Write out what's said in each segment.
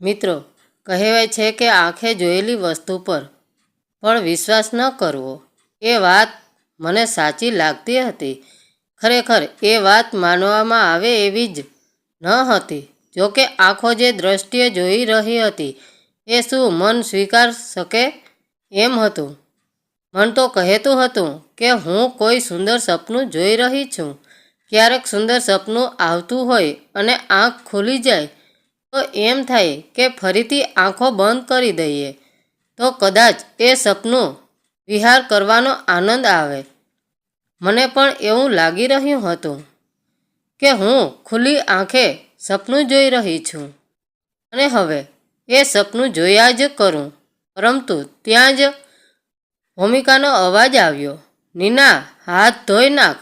મિત્રો, કહેવાય છે કે આંખે જોયેલી વસ્તુ પર પણ વિશ્વાસ ન કરવો. એ વાત મને સાચી લાગતી હતી. ખરેખર, એ વાત માનવામાં આવે એવી જ ન હતી. જોકે, આંખો જે દ્રષ્ટિએ જોઈ રહી હતી, એ શું મન સ્વીકાર શકે એમ હતું? મન તો કહેતું હતું કે હું કોઈ સુંદર સપનું જોઈ રહી છું. ક્યારેક સુંદર સપનું આવતું હોય અને આંખ ખુલી જાય તો એમ થાય કે ફરીથી આંખો બંધ કરી દઈએ તો કદાચ એ સપનું વિહાર કરવાનો આનંદ આવે. મને પણ એવું લાગી રહ્યું હતું કે હું ખુલ્લી આંખે સપનું જોઈ રહી છું. અને હવે એ સપનું જોયા જ કરું. પરંતુ ત્યાં જ ભૂમિકાનો અવાજ આવ્યો. નીના, હાથ ધોઈ નાખ.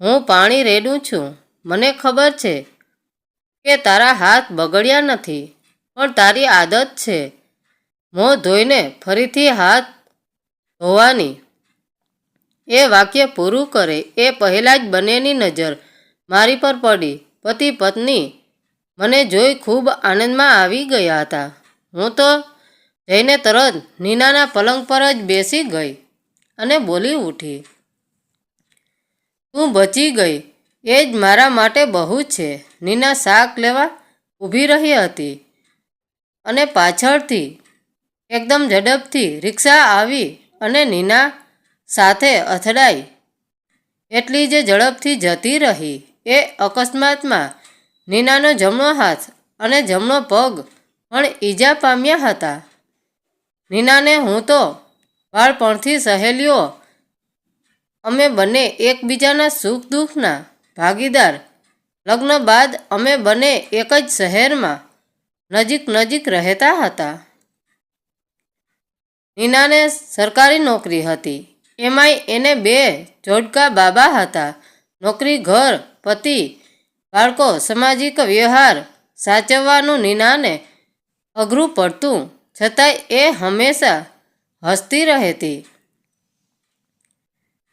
હું પાણી રેડું છું. મને ખબર છે કે તારા હાથ બગડ્યા નથી, પણ તારી આદત છે. મોં ધોઈને ફરીથી હાથ ધોવાની. એ વાક્ય પૂરું કરે. એ પહેલાં જ બંનેની નજર મારી પર પડી. પતિ પત્ની મને જોઈ ખૂબ આનંદમાં આવી ગયા હતા. હું તો જઈને તરત નીનાના પલંગ પર જ બેસી ગઈ અને બોલી ઉઠી. તું બચી ગઈ. એ જ મારા માટે બહુ છે. નીના શાક લેવા ઊભી રહી હતી અને પાછળથી એકદમ ઝડપથી રિક્ષા આવી અને નીના સાથે અથડાઈ. એટલી જ ઝડપથી જતી રહી. એ અકસ્માતમાં નીનાનો જમણો હાથ અને જમણો પગ પણ ઈજા પામ્યા હતા. નીનાને હું તો બાળપણથી સહેલીઓ. અમે બંને એકબીજાના સુખ દુઃખના ભાગીદાર. લગ્ન બાદ અમે બંને એક જ શહેરમાં નજીક નજીક રહેતા હતા. નીનાને સરકારી નોકરી હતી. એમાંય એને બે જોડકા બાબા હતા. નોકરી ઘર, પતિ, બાળકો, સામાજિક વ્યવહાર સાચવવાનું નીનાને અઘરું પડતું. છતાંય એ હંમેશા હસતી રહેતી.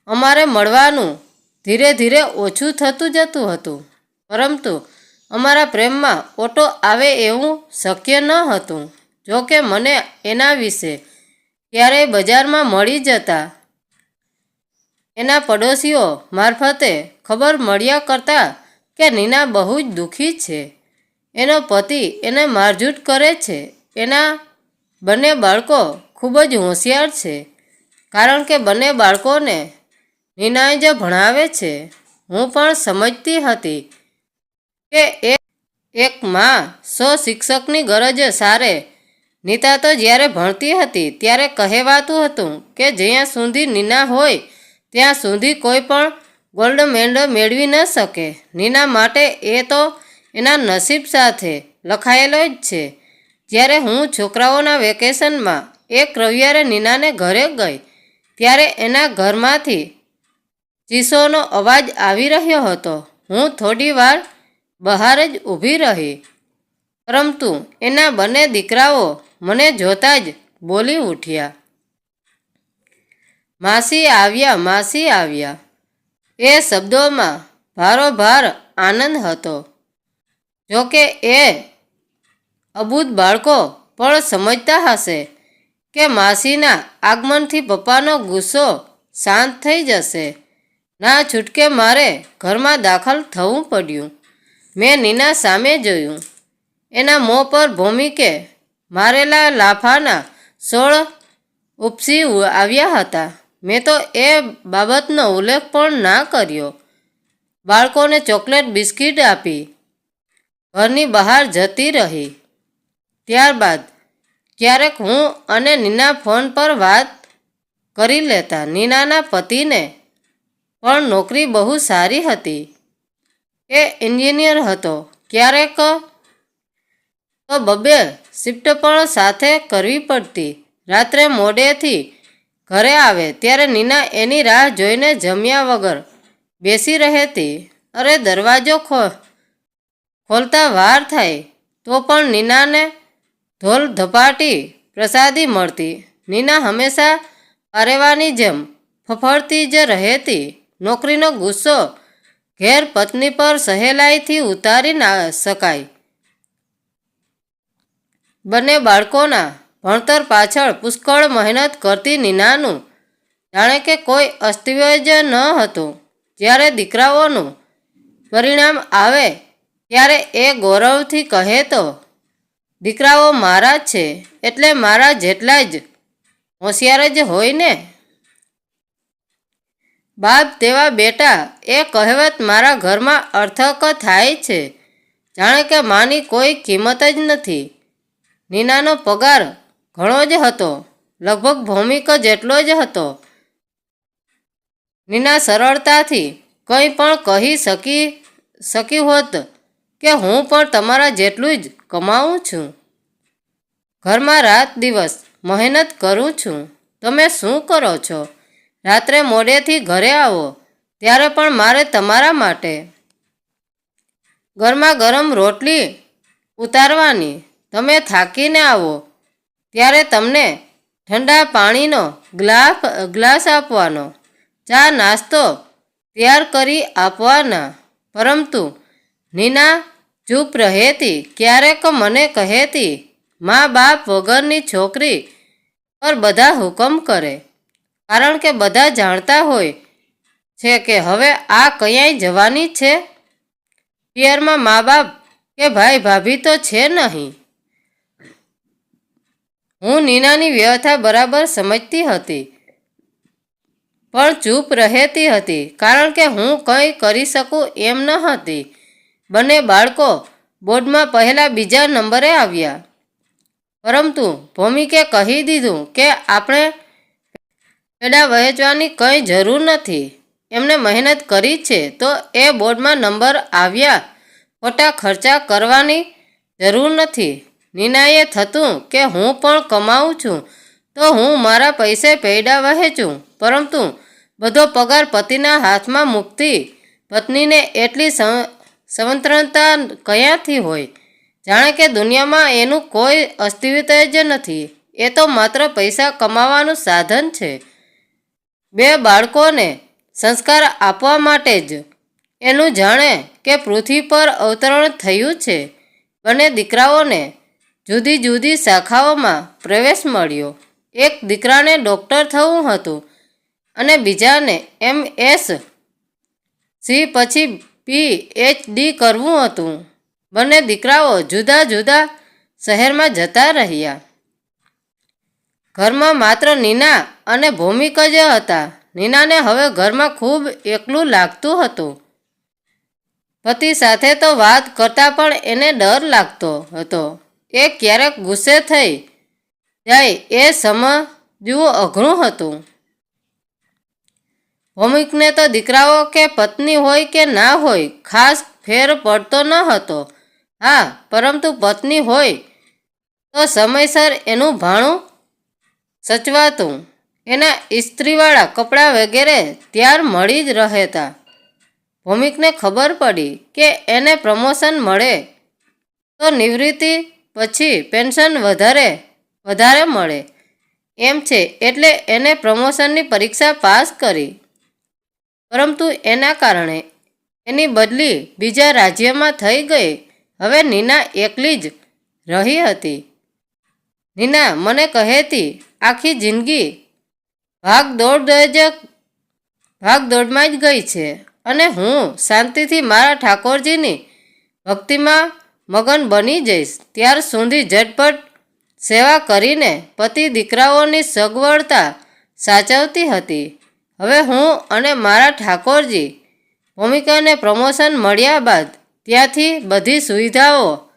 અમારે મળવાનું ધીરે ધીરે ઓછું થતું જતું હતું. પરંતુ અમારા પ્રેમમાં ઓટો આવે એવું શક્ય ન હતું. જોકે મને એના વિશે ક્યારેય બજારમાં મળી જતા એના પડોશીઓ મારફતે ખબર મળ્યા કરતાં કે નીના બહુ જ દુઃખી છે. એનો પતિ એને મારઝૂટ કરે છે. એના બંને બાળકો ખૂબ જ હોશિયાર છે. કારણ કે બંને બાળકોને નીનાએ જ ભણાવે છે. હું પણ સમજતી હતી કે એક માં સો શિક્ષકની ગરજ સારે. નીતા તો જ્યારે ભણતી હતી ત્યારે કહેવાતું હતું કે જ્યાં સુધી નીના હોય ત્યાં સુધી કોઈ પણ ગોલ્ડ મેડલ મેળવી ન શકે. નીના માટે એ તો એના નસીબ સાથે લખાયેલો જ છે. જ્યારે હું છોકરાઓના વેકેશનમાં એક રવિવારે નીનાને ઘરે ગઈ, ત્યારે એના ઘરમાંથી ચીસોનો અવાજ આવી રહ્યો હતો. હું થોડી વાર બહાર જ ઊભી રહી. પરંતુ એના બંને દીકરાઓ મને જોતા જ બોલી ઉઠ્યા. માસી આવ્યા માસી આવ્યા. એ શબ્દોમાં ભારોભાર આનંદ હતો. જોકે એ અબૂત બાળકો પણ સમજતા હશે કે માસીના આગમનથી પપ્પાનો ગુસ્સો શાંત થઈ જશે. ના છૂટકે મારે ઘરમાં દાખલ થવું પડ્યું. મેં નીના સામે જોયું. એના મોં પર ભૂમિકે મારેલા લાફાના સોળ ઉપસી આવ્યા હતા. મેં તો એ બાબતનો ઉલ્લેખ પણ ના કર્યો. બાળકોને ચોકલેટ બિસ્કિટ આપી. ઘરની બહાર જતી રહી. ત્યારબાદ ક્યારેક હું અને નીના ફોન પર વાત કરી લેતા. નીનાના પતિને પણ નોકરી બહુ સારી હતી. એ એન્જિનિયર હતો. ક્યારેક તો બબે શિફ્ટ પણ સાથે કરવી પડતી. રાત્રે મોડેથી ઘરે આવે ત્યારે નીના એની રાહ જોઈને જમ્યા વગર બેસી રહેતી. અરે દરવાજો ખો, ખોલતા વાર થાય તો પણ નીનાને ધોલ ધપાટી પ્રસાદી મળતી. નીના હંમેશા પારેવાની જેમ ફફડતી જ રહેતી. નોકરીનો ગુસ્સો ઘેર પત્ની પર સહેલાઈથી ઉતારી ના શકાય. બંને બાળકોના ભણતર પાછળ પુષ્કળ મહેનત કરતી નીનાનું જાણે કે કોઈ અસ્તિત્વ ન હતું. જ્યારે દીકરાઓનું પરિણામ આવે ત્યારે એ ગૌરવથી કહે તો, દીકરાઓ મારા જ છે, એટલે મારા જેટલા જ હોશિયાર જ હોય ને? બાપ તેવા બેટા એ કહેવત મારા ઘરમાં અર્થક થાય છે. જાણે કે માની કોઈ કિંમત જ નથી. નીનાનો પગાર ઘણો જ હતો. લગભગ ભૌમિક જેટલો જ હતો. નીના સરળતાથી કંઈ પણ કહી શકી શકી હોત કે હું પણ તમારા જેટલું જ કમાઉં છું. ઘરમાં રાત દિવસ મહેનત કરું છું. તમે શું કરો છો? રાત્રે મોડેથી ઘરે આવો, ત્યારે પણ મારે તમારા માટે. ગરમા ગરમ રોટલી ઉતારવાની. તમે થાકીને આવો, ત્યારે તમને ઠંડા પાણીનો ગ્લાસ ગ્લાસ આપવાનો. ચા નાસ્તો તૈયાર કરી આપવાના. પરંતુ નીના ચૂપ રહેતી, ક્યારેક મને કહેતી, મા બાપ વગરની છોકરી પર બધા હુકમ કરે. કારણ કે બધા જાણતા હોય છે કે હવે આ ક્યાંય જવાની છે? પિયરમાં મા બાપ કે ભાઈ ભાભી તો છે નહીં. હું નીનાની વ્યથા બરાબર સમજતી હતી, પણ ચૂપ રહેતી હતી, કારણ કે હું કંઈ કરી શકું એમ ન હતી. બંને બાળકો બોર્ડમાં પહેલા બીજા નંબરે આવ્યા. પરંતુ ભૌમિકે કહી દીધું કે આપણે પેડા વહેંચવાની કંઈ જરૂર નથી. એમને મહેનત કરી છે તો એ બોર્ડમાં નંબર આવ્યા. ખોટા ખર્ચા કરવાની જરૂર નથી. નિનાએ થતું કે હું પણ કમાઉં છું, તો હું મારા પૈસે પૈડા વહેંચું. પરંતુ બધો પગાર પતિના હાથમાં મૂકતી પત્નીને એટલી સ્વતંત્રતા કયાંથી હોય? જાણે કે દુનિયામાં એનું કોઈ અસ્તિત્વ જ નથી. એ તો માત્ર પૈસા કમાવાનું સાધન છે. બે બાળકોને સંસ્કાર આપવા માટે જ. એનું જાણે કે પૃથ્વી પર અવતરણ થયું છે. બંને દીકરાઓને જુદી જુદી શાખાઓમાં પ્રવેશ મળ્યો. એક દીકરાને ડૉક્ટર થવું હતું અને બીજાને એમ એસ સી પછી પી ડી કરવું હતું. બંને દીકરાઓ જુદા જુદા શહેરમાં જતા રહ્યા. ઘરમાં માત્ર નીના અને ભૌમિક જ હતા. નીનાને હવે ઘરમાં ખૂબ એકલું લાગતું હતું. પતિ સાથે તો વાત કરતાં પણ એને ડર લાગતો હતો. એ ક્યારેક ગુસ્સે થઈ જાય એ સમજવું અઘરું હતું. ભૌમિકને તો દીકરાઓ કે પત્ની હોય કે ના હોય ખાસ ફેર પડતો ન હતો. હા, પરંતુ પત્ની હોય તો સમયસર એનું ભાણું સચવાતું. એના ઇસ્ત્રીવાળા કપડાં વગેરે ત્યાર મળી જ રહેતા. ભૌમિકને ખબર પડી કે એને પ્રમોશન મળે તો નિવૃત્તિ પછી પેન્શન વધારે વધારે મળે. એમ છે, એટલે એને પ્રમોશનની પરીક્ષા પાસ કરી. પરંતુ એના કારણે એની બદલી બીજા રાજ્યમાં થઈ ગઈ. હવે નીના એકલી જ રહી હતી. નીના, મને કહેતી, આખી જિંદગી ભાગ દોડ ભાગ દોડમાં જ ગઈ છે. અને હું શાંતિથી મારા ઠાકોરજીની ભક્તિમાં મગન બની જઈશ. ત્યાર સુધી ઝટપટ સેવા કરીને પતિ દીકરાઓની સગવડતા સાચવતી હતી. હવે હું અને મારા ઠાકોરજી ભૂમિકાને પ્રમોશન મળ્યા બાદ ત્યાંથી બધી સુવિધાઓ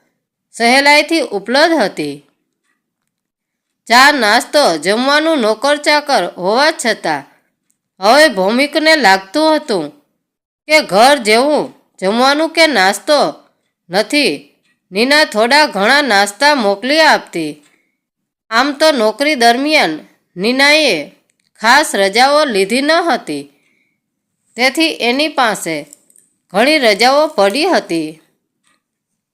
સહેલાઈથી ઉપલબ્ધ હતી. ચા, નાસ્તો, જમવાનું, નોકર ચાકર હોવા છતાં હવે ભૌમિકને લાગતું હતું કે ઘર જેવું, જમવાનું કે નાસ્તો નથી. નીના થોડા ઘણા નાસ્તા મોકલી આપતી. આમ તો નોકરી દરમિયાન નીનાએ ખાસ રજાઓ લીધી ન હતી. તેથી એની પાસે ઘણી રજાઓ પડી હતી.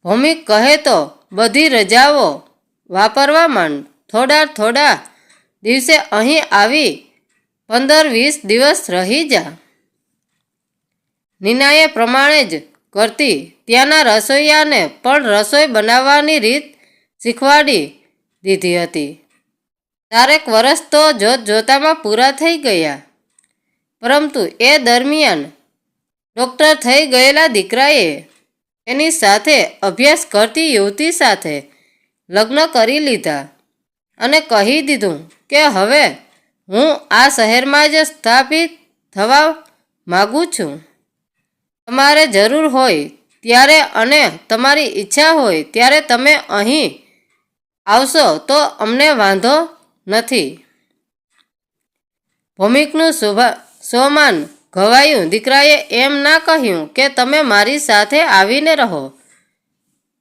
ભૌમિક કહે તો બધી રજાઓ વાપરવા માંડ. થોડા થોડા દિવસે અહીં આવી પંદર વીસ દિવસ રહી જા. નીનાએ પ્રમાણે જ કરતી ત્યાંના રસોઈયાને પણ રસોઈ બનાવવાની રીત શીખવાડી દીધી હતી. ચારેક વર્ષ તો જોત જોતામાં પૂરા થઈ ગયા. પરંતુ એ દરમિયાન ડૉક્ટર થઈ ગયેલા દીકરાએ એની સાથે અભ્યાસ કરતી યુવતી સાથે લગ્ન કરી લીધા. અને કહી દીધું કે હવે હું આ શહેરમાં જ સ્થાપિત થવા માગું છું. તમારે જરૂર હોય ત્યારે અને તમારી ઈચ્છા હોય ત્યારે તમે અહીં આવશો તો અમને વાંધો નથી. ભૌમિકનું શોભા સોમાન ઘવાયું. દીકરાએ એમ ના કહ્યું કે તમે મારી સાથે આવીને રહો.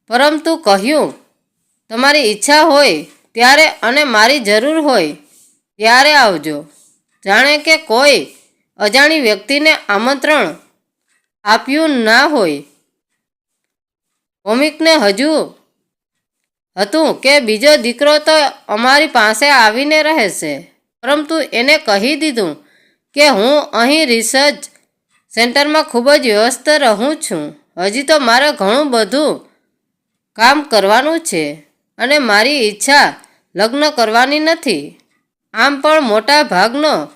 પરંતુ કહ્યું, તમારી ઈચ્છા હોય ત્યારે અને મારી જરૂર હોય ત્યારે આવજો. જાણે કે કોઈ અજાણી વ્યક્તિને આમંત્રણ આપ્યું ના હોય. કોમિકને હજુ હતું કે બીજો દીકરો તો અમારી પાસે આવીને રહેશે. પરંતુ એને કહી દીધું કે હું અહીં રિસર્ચ સેન્ટરમાં ખૂબ જ વ્યસ્ત રહું છું. હજી તો મારે ઘણું બધું કામ કરવાનું છે અને મારી ઈચ્છા લગ્ન કરવાની નથી. આમ પણ મોટા ભાગનો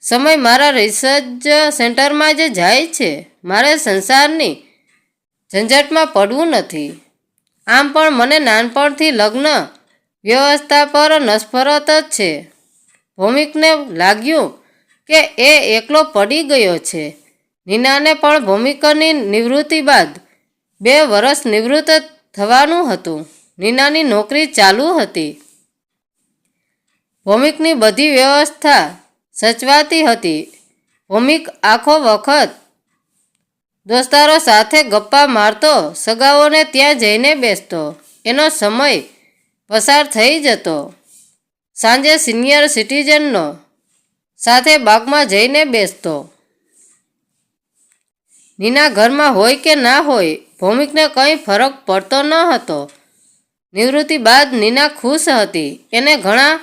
સમય મારા રિસર્ચ સેન્ટરમાં જ જાય છે. મારે સંસારની ઝંઝટમાં પડવું નથી. આમ પણ મને નાનપણથી લગ્ન વ્યવસ્થા પર નસફરત જ છે. ભૌમિકને લાગ્યું કે એ એકલો પડી ગયો છે. નીનાને પણ ભૌમિકની નિવૃત્તિ બાદ બે વર્ષ નિવૃત્ત થવાનું હતું. નીનાની નોકરી ચાલુ હતી. ભૌમિકની બધી વ્યવસ્થા સચવાતી હતી. ભૌમિક આખો વખત દોસ્તારો સાથે ગપ્પા મારતો, સગાઓને ત્યાં જઈને બેસતો. એનો સમય પસાર થઈ જતો. સાંજે સિનિયર સિટીઝનનો સાથે બાગમાં જઈને બેસતો. નીના ઘરમાં હોય કે ના હોય, ભૌમિકને કંઈ ફરક પડતો ન હતો. નિવૃત્તિ બાદ નીના ખુશ હતી. એને ઘણા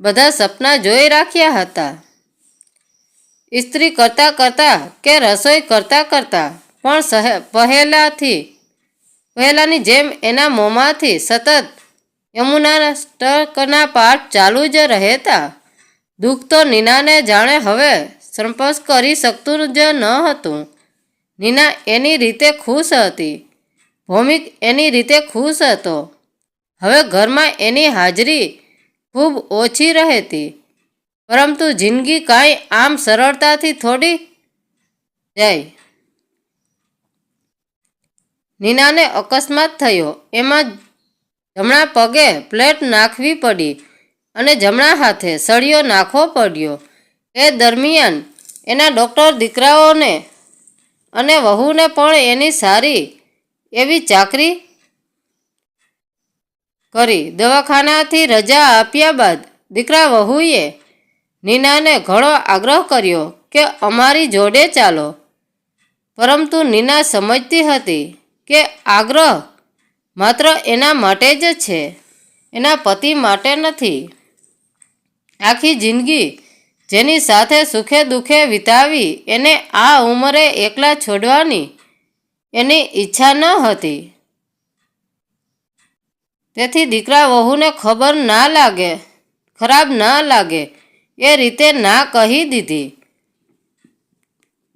બધા સપના જોઈ રાખ્યા હતા. ઇસ્ત્રી કરતાં કરતાં કે રસોઈ કરતાં કરતાં, પણ પહેલાથી, પહેલાંની જેમ એના મોંમાંથી સતત યમુનાના સ્ટકના પાઠ ચાલુ જ રહેતા. દુઃખ તો નીનાને જાણે હવે સંપર્શ કરી શકતું જ ન હતું. નીના એની રીતે ખુશ હતી. ભૌમિક એની રીતે ખુશ હતો. હવે ઘરમાં એની હાજરી ખૂબ ઓછી રહેતી. પરંતુ જિંદગી કાંઈ આમ સરળતાથી થોડી જાય. નીનાને અકસ્માત થયો. એમાં જમણા પગે પ્લેટ નાખવી પડી અને જમણા હાથે સળિયો નાખવો પડ્યો. એ દરમિયાન એના ડૉક્ટર દીકરાઓને અને વહુને પણ એની સારી એવી ચાકરી કરી દવાખાનાથી રજા આપ્યા બાદ દીકરા વહુએ નીનાને ઘણો આગ્રહ કર્યો કે અમારી જોડે ચાલો. પરંતુ નીના સમજતી હતી કે આગ્રહ માત્ર એના માટે જ છે, એના પતિ માટે નથી. આખી જિંદગી જેની સાથે સુખે દુઃખે વિતાવી એને આ ઉંમરે એકલા છોડવાની એની ઈચ્છા ન હતી. તેથી દીકરા વહુને ખબર ના લાગે, ખરાબ ના લાગે, એ રીતે ના કહી દીધી.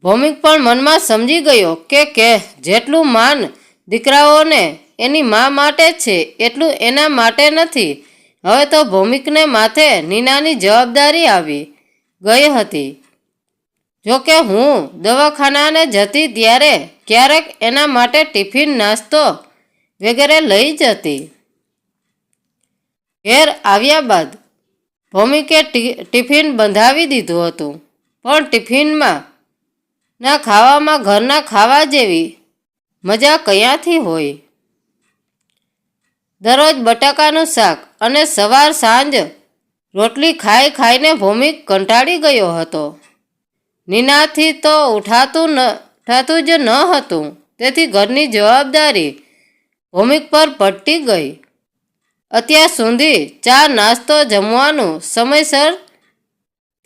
ભૌમિક પણ મનમાં સમજી ગયો કે કે જેટલું માન દીકરાઓને એની મા માટે છે, એટલું એના માટે નથી. હવે તો ભૌમિકને માથે નીનાની જવાબદારી આવી ગઈ હતી. જોકે હું દવાખાનાને જતી ત્યારે ક્યારેક એના માટે ટિફિન, નાસ્તો વગેરે લઈ જતી. ઘેર આવ્યા બાદ ભૌમિકે ટિફિન બંધાવી દીધું હતું. પણ ટિફિનમાં ના ખાવામાં ઘરના ખાવા જેવી મજા કયાંથી હોય? દરરોજ બટાકાનું શાક અને સવાર સાંજ રોટલી ખાઈ ખાઈને ભૌમિક કંટાળી ગયો હતો. નીનાથી તો ઉઠાતું ન, ઉઠાતું જ ન હતું. તેથી ઘરની જવાબદારી ભૌમિક પર પટતી ગઈ. અત્યાર સુધી ચા નાસ્તો જમવાનું સમયસર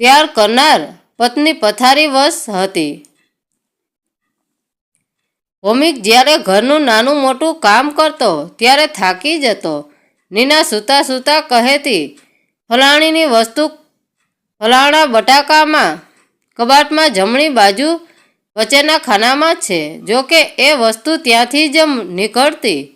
તૈયાર કરનાર પત્ની પથારી વશ હતી. ભૌમિક જ્યારે ઘરનું નાનું મોટું કામ કરતો, ત્યારે થાકી જતો. નીના સૂતા સૂતા કહેતી, ફલાણીની વસ્તુ ફલાણા બટાકામાં, કબાટમાં જમણી બાજુ વચ્ચેના ખાનામાં છે. જો કે એ વસ્તુ ત્યાંથી જ નીકળતી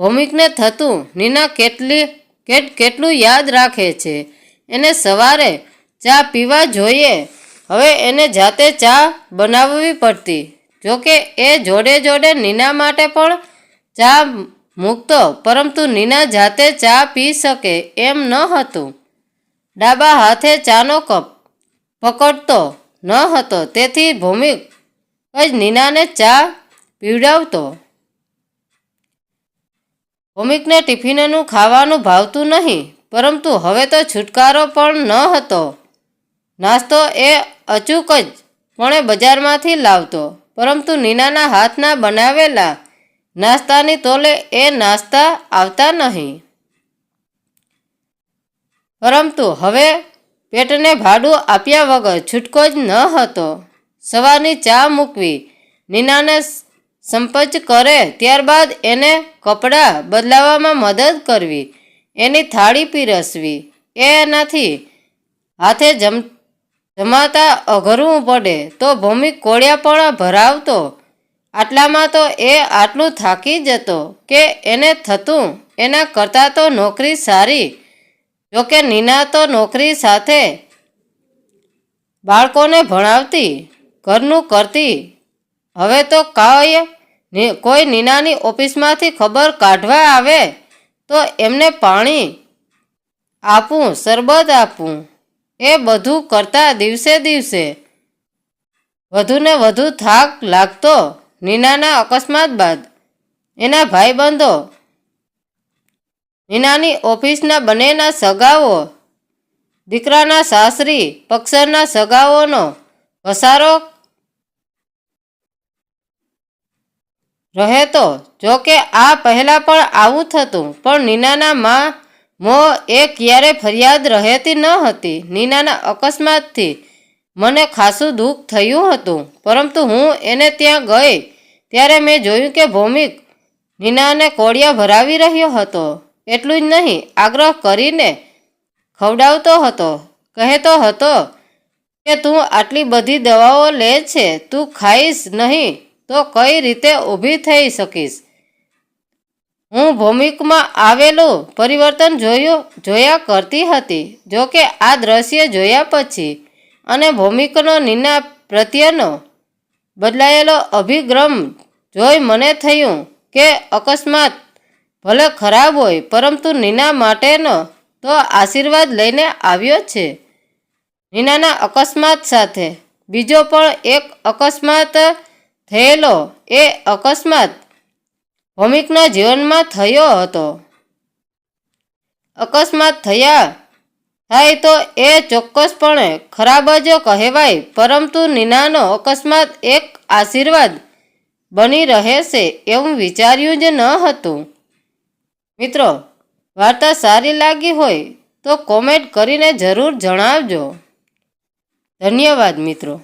ભૌમિકને થતું નીના કેટલી, કેટ, કેટલું યાદ રાખે છે? એને સવારે ચા પીવા જોઈએ. હવે એને જાતે ચા બનાવવી પડતી. જોકે એ જોડે જોડે નીના માટે પણ ચા મૂકતો, પરંતુ નીના જાતે ચા પી શકે એમ ન હતું. ડાબા હાથે ચાનો કપ પકડતો ન હતો, તેથી ભૌમિક જ નીનાને ચા પીવડાવતો. ભૌમિકને ટિફિનનું ખાવાનું ભાવતું નહીં, પરંતુ હવે તો છુટકારો પણ ન હતો. નાસ્તો એ અચૂક જ પણે બજારમાંથી લાવતો, પરંતુ નીનાના હાથના બનાવેલા નાસ્તાની તોલે એ નાસ્તા આવતા નહીં. પરંતુ હવે પેટને ભાડું આપ્યા વગર છૂટકો જ ન હતો. સવારની ચા મૂકવી નીનાને સંપચ કરે, ત્યારબાદ એને કપડાં બદલાવવામાં મદદ કરવી, એની થાળી પીરસવી. એ એનાથી હાથે જમ, જમાતા અઘરવું પડે, તો ભૌમિક કોળિયાપણા ભરાવતો. આટલામાં તો એ આટલું થાકી જતો કે એને થતું, એના કરતાં તો નોકરી સારી. જોકે નીના તો નોકરી સાથે બાળકોને ભણાવતી, ઘરનું કરતી. હવે તો કોઈ કોઈ નીનાની ઓફિસમાંથી ખબર કાઢવા આવે તો એમને પાણી આપું, શરબત આપું. એ બધું કરતા દિવસે દિવસે વધુને વધુ થાક લાગતો નીનાના અકસ્માત બાદ. એના ભાઈબંધો, નીનાની ઓફિસના બંનેના સગાઓ, દીકરાના સાસરી, પક્ષના સગાઓનો ઘસારો રહેતો જો કે આ પહેલાં પણ આવું થતું, પણ નીનાના મા મો એ ક્યારે ફરિયાદ રહેતી ન હતી. નીનાના અકસ્માતથી મને ખાસું દુઃખ થયું હતું. પરંતુ હું એને ત્યાં ગઈ, ત્યારે મેં જોયું કે ભૌમિક નીનાને કોળિયા ભરાવી રહ્યો હતો. એટલું જ નહીં, આગ્રહ કરીને ખવડાવતો હતો. કહેતો હતો કે, તું આટલી બધી દવાઓ લે છે, તું ખાઈશ નહીં. તો કઈ રીતે ઊભી થઈ શકીશ? હું ભૌમિકમાં આવેલું પરિવર્તન જોયું, જોયા કરતી હતી, જો કે આ દ્રશ્ય જોયા પછી અને ભૌમિકનો નીના પ્રત્યેનો બદલાયેલો અભિગ્રમ જોઈ મને થયું કે અકસ્માત ભલે ખરાબ હોય, પરંતુ નીના માટેનો તો આશીર્વાદ લઈને આવ્યો છે. નીનાના અકસ્માત સાથે બીજો પણ એક અકસ્માત થયેલો એ અકસ્માત ભૌમિકના જીવનમાં થયો હતો. અકસ્માત થયા થાય તો એ ચોક્કસપણે ખરાબ જ કહેવાય, પરંતુ નીનાનો અકસ્માત એક આશીર્વાદ બની રહેશે એવું વિચાર્યું જ ન હતું. મિત્રો, વાર્તા સારી લાગી હોય તો કોમેન્ટ કરીને જરૂર જણાવજો. ધન્યવાદ મિત્રો.